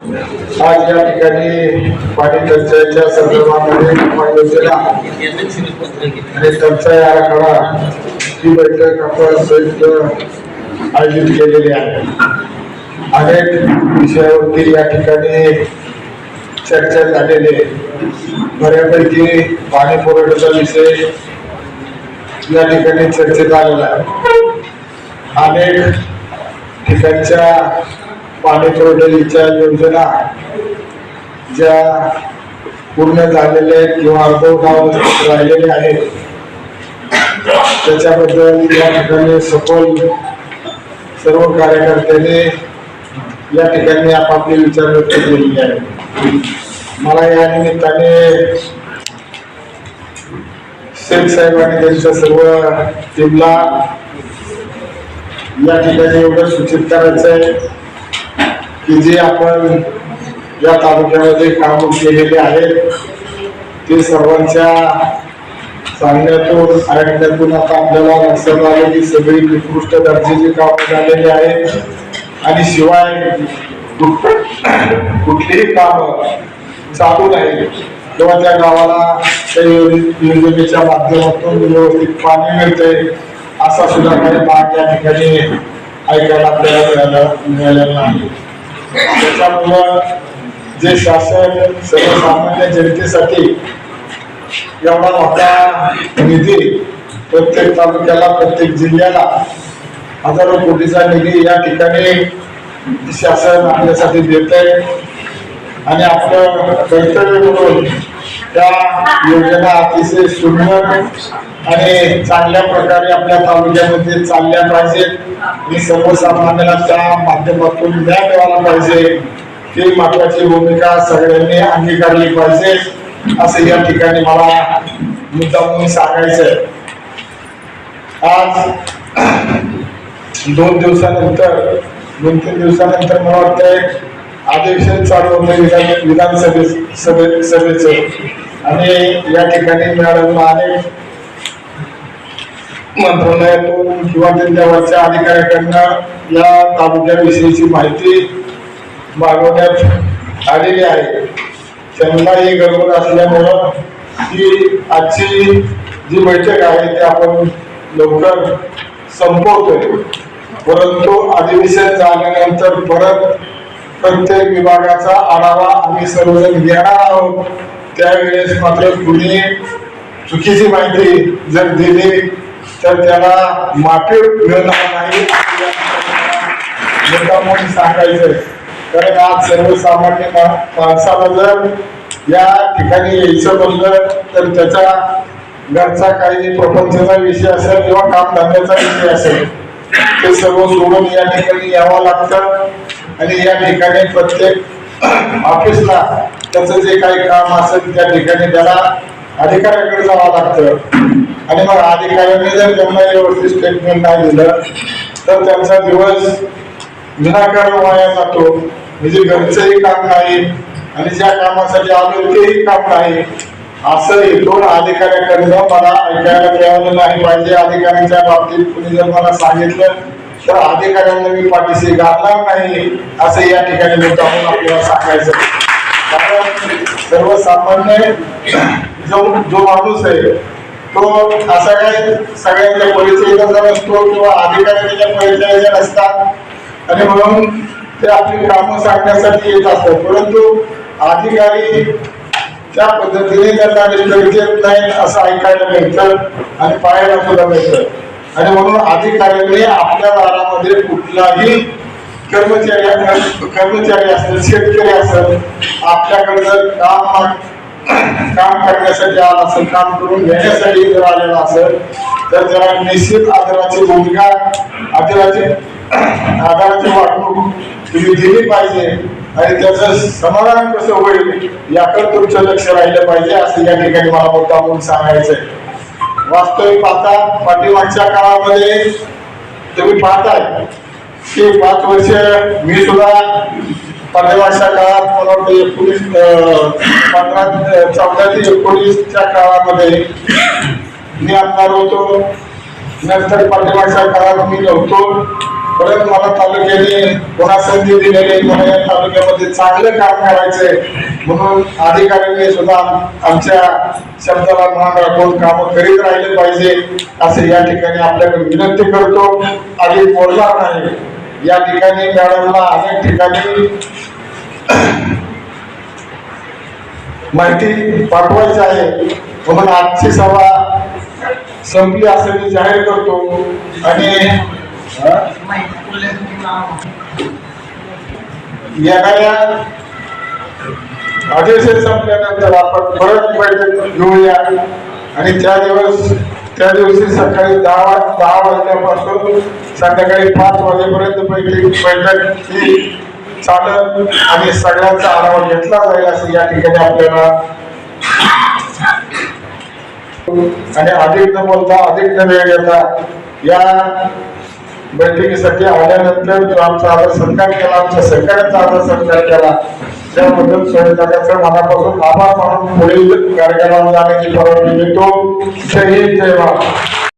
आज या ठिकाणी पाणी टंचाईच्या संदर्भामध्ये उपाययोजना आणि टंचाई आराखडा ही बैठक आपण संयुक्त आयोजित केलेली आहे. अनेक विषयावरती या ठिकाणी चर्चा झालेली आहे. बऱ्यापैकी पाणी पुरवठ्याचा विषय या ठिकाणी चर्चेत आलेला आहे. अनेक ठिकाणच्या पाणी पुरवठ्याच्या योजना ज्या पूर्ण झालेल्या आहेत किंवा अर्धवटावर राहिलेल्या आहेत त्याच्याबद्दल या ठिकाणी सखोल सर्व कार्यकर्त्यांनी या ठिकाणी आपापले विचार व्यक्त केलेले आहेत मला या निमित्ताने शेख साहेब आणि त्यांच्या सर्व टीमला या ठिकाणी एवढं सूचित करायचं आहे की जे आपण या तालुक्यामध्ये काम केलेले आहेत ते सर्वांच्या सांगण्यातून ऐकण्यातून आता आपल्याला लक्षात आलं की सगळी निकृष्ट दर्जाची कामं झालेली आहेत आणि शिवाय कुठलीही कामं चालू नाही. किंवा त्या गावाला त्या योजनेच्या माध्यमातून व्यवस्थित पाणी मिळतंय असा सुद्धा काही भाग या ठिकाणी ऐकायला आपल्याला मिळाला मिळालेला नाही. त्याच्यामुळं जे शासन सर्वसामान्य जनतेसाठी एवढा मोठा निधी प्रत्येक तालुक्याला प्रत्येक जिल्ह्याला हजारो कोटीचा निधी या ठिकाणी शासन आपल्यासाठी देत आहे आणि आपलं कर्तव्य म्हणून त्या योजना अतिशय सुंदर आणि चांगल्या प्रकारे आपल्या तालुक्यामध्ये चालल्या पाहिजेत आणि सर्वसामान्यांना त्या माध्यमातून न्याय मिळाला पाहिजे. ही महत्वाची भूमिका सगळ्यांनी अंगीकारली पाहिजे. असं या ठिकाणी मला मुद्दा म्हणून सांगायचं आहे आज दोन दिवसानंतर दोन तीन दिवसानंतर मला वाटतंय अधिवेशन चालू होतं विधान विधानसभे सभे सभेचं. आणि या ठिकाणी मॅडम अनेक मंत्रालयातून किंवा त्यांच्यावरच्या अधिकाऱ्याकडनं या तालुक्याविषयीची माहिती मागवण्यात आलेली आहे. त्यांना ही गरज असल्यामुळं ही आजची जी बैठक आहे ती आपण लवकर संपवतोय. परंतु अधिवेशन झाल्यानंतर परत प्रत्येक विभागाचा आढावा आम्ही सर्वजण घेणार आहोत. त्यावेळेस मात्र कुणी चुकीची माहिती जर दिली तर त्याला माफी मिळणार नाही. मुद्दा सांगायचंय कारण आज सर्वसामान्य माणसाला जर या ठिकाणी यायचं म्हणलं तर त्याचा घरचा काही प्रपंचाचा विषय असेल किंवा कामधंद्याचा विषय असेल ते सर्व सोडून या ठिकाणी यावं लागतं. आणि या ठिकाणी प्रत्येक ऑफिसला त्याचं जे काही काम असेल त्या ठिकाणी त्याला अधिकाऱ्याकडे जावं लागतं. आणि मग अधिकाऱ्यांनी जर त्यांना व्यवस्थित स्टेटमेंट नाही दिलं तर त्यांचा दिवस विनाकारण वाया जातो. म्हणजे घरचंही काम नाही आणि ज्या कामासाठी आलो तेही काम नाही. असं दोन अधिकाऱ्याकडनं मला ऐकायला मिळालं नाही पाहिजे. अधिकाऱ्यांच्या बाबतीत कुणी जर मला सांगितलं तर अधिकाऱ्यांना मी पाठीशी घालणार नाही असं या ठिकाणी मुद्दामून आपल्याला सांगायचं. कारण सर्वसामान्य जो जो माणूस आहे तो असा काय सगळ्यांच्या परिचयाचा नसतो किंवा अधिकाऱ्यांच्या परिचयाच्या नसतात आणि म्हणून ते आपली कामं सांगण्यासाठी येत असतात. परंतु अधिकारी त्या पद्धतीने त्यांना निष्कर्ष येत नाही असं ऐकायला मिळतं आणि पाहायला सुद्धा मिळतं. आणि म्हणून अधिकाऱ्यांनी आपल्या दारामध्ये कुठलाही कर्मचारी कर्मचारी असेल शेतकरी असेल आपल्याकडे जर काम काम करण्यासाठी आला असेल काम करून घेण्यासाठी जर आलेला असेल तर त्याला निश्चित आदराची भूमिका आदराची आदराची वागणूक तुम्ही दिली पाहिजे आणि त्याचं समाधान कसं होईल याकडे तुमचं लक्ष राहिलं पाहिजे असं या ठिकाणी मला मुद्दा म्हणून सांगायचंय. वास्तविक पाहता पाठीमागच्या काळामध्ये तुम्ही पाहताय की पाच वर्ष मी सुद्धा पाठीमागच्या काळात मला वाटतं एकोणीस पंधरा चौदा ते एकोणीसच्या काळामध्ये मी आमदार होतो. नंतर पाठीमागच्या काळात मी नव्हतो. परत मला तालुक्याने पुन्हा संधी दिलेली मला या तालुक्यामध्ये चांगलं काम करायचंय म्हणून अधिकाऱ्यांनी सुद्धा आमच्या शब्दाला मान राखून कामं करीत राहिले पाहिजे असे या ठिकाणी आपल्याकडे विनंती करतो. अधिक बोलणार नाही. या ठिकाणी मॅडमला अनेक ठिकाणी माहिती पाठवायची आहे. म्हणून आजची सभा संपली असं मी जाहीर करतो. आणि अं, येणाऱ्या अधिवेशन संपल्यानंतर आपण परत बैठक घेऊया. आणि त्या दिवस त्या दिवशी सकाळी दहा वा- दहा वाजल्यापासून संध्याकाळी पाच वाजेपर्यंत बैठक बैठक ही चालत आणि सगळ्यांचा आढावा घेतला जाईल असं या ठिकाणी आपल्याला. आणि अधिक न बोलता अधिक न वेळ घेता या बैठकीसाठी आल्यानंतर जो आमचा आदर सत्कार केला आमच्या सगळ्यांचा आदर सत्कार केला त्याबद्दल स्वयंपाकाचं मनापासून आभार मानून पुढील कार्यक्रमाला जाण्याची परवानगी देतो. जय हिंद जय महाराष्ट्र